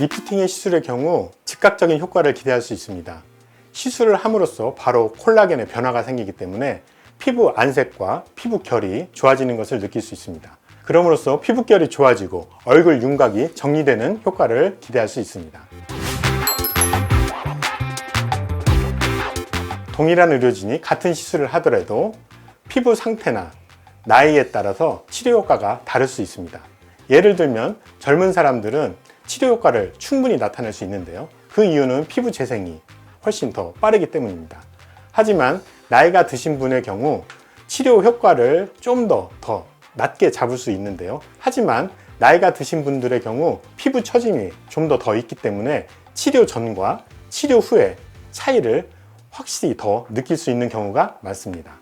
리프팅의 시술의 경우 즉각적인 효과를 기대할 수 있습니다. 시술을 함으로써 바로 콜라겐의 변화가 생기기 때문에 피부 안색과 피부 결이 좋아지는 것을 느낄 수 있습니다. 그럼으로써 피부 결이 좋아지고 얼굴 윤곽이 정리되는 효과를 기대할 수 있습니다. 동일한 의료진이 같은 시술을 하더라도 피부 상태나 나이에 따라서 치료 효과가 다를 수 있습니다. 예를 들면 젊은 사람들은 치료 효과를 충분히 나타낼 수 있는데요. 그 이유는 피부 재생이 훨씬 더 빠르기 때문입니다. 하지만 나이가 드신 분의 경우 치료 효과를 좀 더더 낮게 잡을 수 있는데요. 하지만 나이가 드신 분들의 경우 피부 처짐이 좀더더 있기 때문에 치료 전과 치료 후의 차이를 확실히 더 느낄 수 있는 경우가 많습니다.